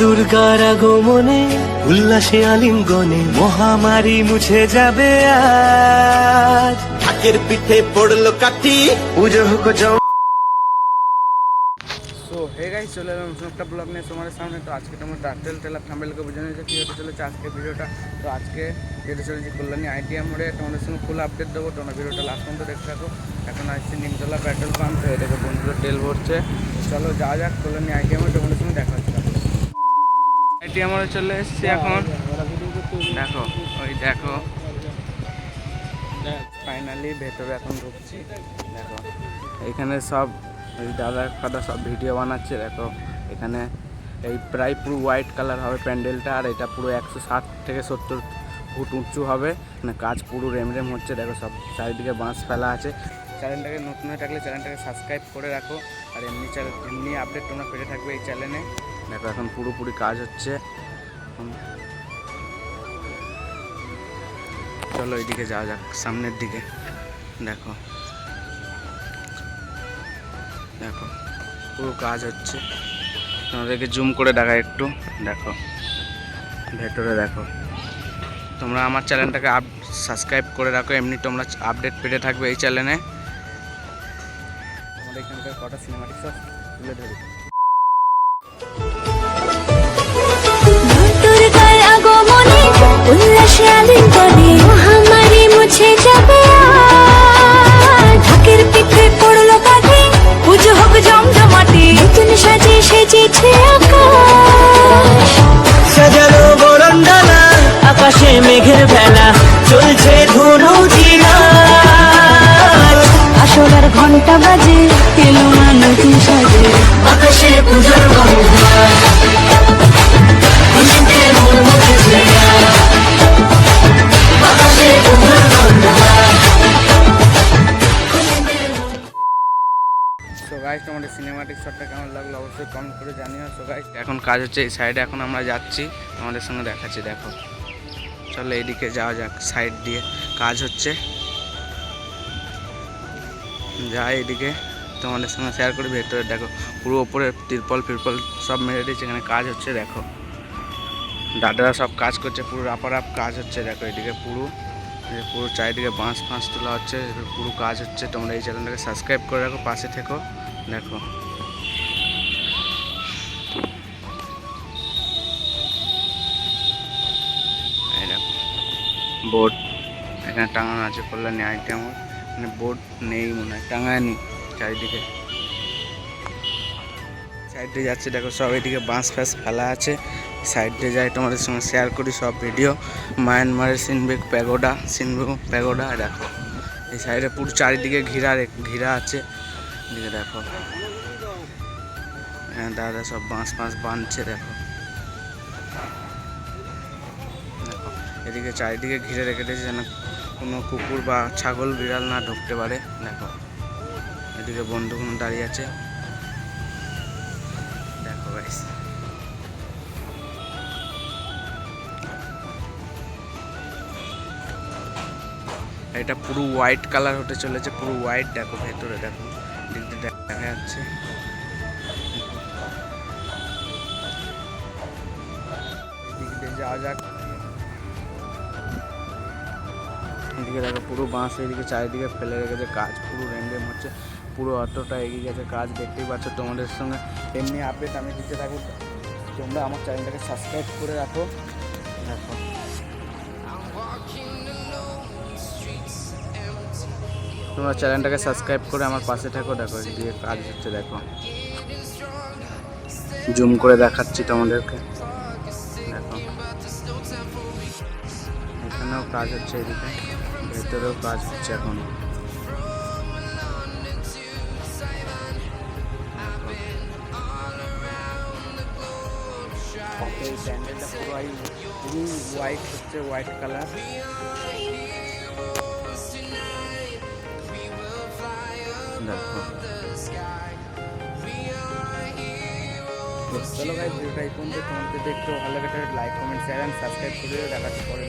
দুর্গার আগমনে উল্লাসে আলিঙ্গনে মহামারী মুছে যাবে আজ। ঢাকের পিঠে পড়ল কাঠি। পুজো হোক জম সো হে গাইস চলে এলাম নতুন একটা ব্লগ নিয়ে। তোমাদের সামনে তো আজকে তোমার টার্টেল টেলার থাম্বেলকে বুঝে নিয়েছে কী হতে চলেছে আজকে ভিডিওটা। তো আজকে যেতে চলেছি কল্যাণী আইটিএ মোড়ে তোমাদের সঙ্গে ফুল আপডেট দেবো। তোমরা ভিডিওটা লাস্ট পর্যন্ত দেখতে থাকো। এখন আসছি নিমতলা পেট্রোল পাম্প তো এটাকে বন্ধুরা তেল ভরছে। চলো যাওয়া যাক কল্যাণী আইটিএ মোড়ে। তোমাদের সঙ্গে দেখা হচ্ছে আইটিএ চলে এসেছি এখন। দেখো ওই দেখো। ফাইনালি ভেতরে এখন ঢুকছি। দেখো এখানে সব এই দাদা ফাদা সব ভিডিও বানাচ্ছে। দেখো এখানে এই প্রায় পুরো হোয়াইট কালার হবে প্যান্ডেলটা আর এটা পুরো একশো ষাট থেকে সত্তর ফুট উঁচু হবে। মানে কাজ পুরো রেমরেম হচ্ছে। দেখো সব চারিদিকে বাঁশ ফেলা আছে। চ্যানেলটাকে নতুন হয়ে থাকলে চ্যানেলটাকে সাবস্ক্রাইব করে রাখো। আর এমনি চ্যানেল এমনি আপডেট তোমরা পেতে থাকবে এই চ্যানেলে দেখো, এখন পুরোপুরি কাজ হচ্ছে। চলো এইদিকে যাওয়া যাক, সামনের দিকে। দেখো। দেখো, পুরো কাজ হচ্ছে। তোমাদেরকে জুম করে দেখা একটু। দেখো, ভেতরে দেখো। তোমরা আমার চ্যানেলটাকে আপ সাবস্ক্রাইব করে রাখো, এমনি তোমরা আপডেট পেতে থাকবে এই চ্যানেলে আমাদের এখানকার কটা সিনেমাটিক সব তুলে ধরি ঘণ্টা বাজে এলো না নতুন সাজে। আকাশে পুজোর মন তোমাদের সিনেমাটিক শটটা কেমন লাগল অবশ্যই কমেন্ট করে জানিও। সো গাইস এখন কাজ হচ্ছে এই সাইডে এখন আমরা যাচ্ছি। আমাদের সঙ্গে দেখাচ্ছি দেখো। চলো এইদিকে যাওয়া যাক সাইড দিয়ে কাজ হচ্ছে। যাই এদিকে তোমাদের সঙ্গে শেয়ার করি, ভেতরে দেখো, পুরো ওপরে তিরপল, ফিরপল সব মেরে দিয়েছে, এখানে কাজ হচ্ছে, দেখো। দাদারা সব কাজ করছে, পুরো রাপার আপ কাজ হচ্ছে, দেখো এদিকে পুরো। পুরো চারিদিকে বাঁশ ফাঁস তোলা হচ্ছে, পুরো কাজ হচ্ছে, তোমরা এই চ্যানেলটাকে সাবস্ক্রাইব করে রাখো, পাশে থেকো, দেখো। বোর্ড এখানে টাঙানো আছে, কল্যাণী আইটেম মানে বোর্ড নেই মনে হয়, টাঙায়নি চারিদিকে। সাইডে যাচ্ছে, দেখো সব এদিকে বাঁশ ফ্যাস ফেলা আছে। সাইডে যাই তোমাদের সঙ্গে শেয়ার করি সব ভিডিও মায়ানমারের সিনবেক প্যাগোডা সিনবেক প্যাগোডা দেখো। এই সাইডে পুরো চারিদিকে ঘিরা ঘিরা আছে। এদিকে দেখো। হ্যাঁ দাদা সব বাঁশ ফাঁস বাঁধছে দেখো, এদিকে চারিদিকে ঘিরে রেখে দিয়েছে যেন কোনো কুকুর বা ছাগল, বিড়াল না ঢুকতে পারে। দেখো, এদিকে বন্ধুগুলো দাঁড়িয়ে আছে। দেখো গাইস এটা পুরো হোয়াইট কালার হতে চলেছে, পুরো হোয়াইট দেখো ভেতরে, দেখো দিয়ে দেখা যাচ্ছে। যাওয়া যাক। এদিকে দেখো পুরো বাঁশ, এদিকে চারিদিকে ফেলে রেখেছে কাজ, পুরো রেমরেম হচ্ছে, পুরো অতটা এগিয়ে গেছে কাজ, দেখতেই পাচ্ছ তোমাদের সঙ্গে। এমনি আপডেট আমি দিতে থাকব। তোমরা আমার চ্যানেলটাকে সাবস্ক্রাইব করে রাখো। দেখো। তোমরা চ্যানেলটাকে সাবস্ক্রাইব করে আমার পাশে থাকো, দেখো এদিকে কাজ হচ্ছে, দেখো। জুম করে দেখাচ্ছি তোমাদেরকে। দেখো। এখানেও কাজ হচ্ছে এদিকে। ভেতরেও কাজ হচ্ছে এখন। এই প্যান্ডেলটা পুরো পুরো হোয়াইট হচ্ছে হোয়াইট কালার চলো গাইজ ভিডিওটা এই পর্যন্ত। তোমাদের দেখতে ভালো লাগে like comment share and subscribe করে দেখাচ্ছি পরে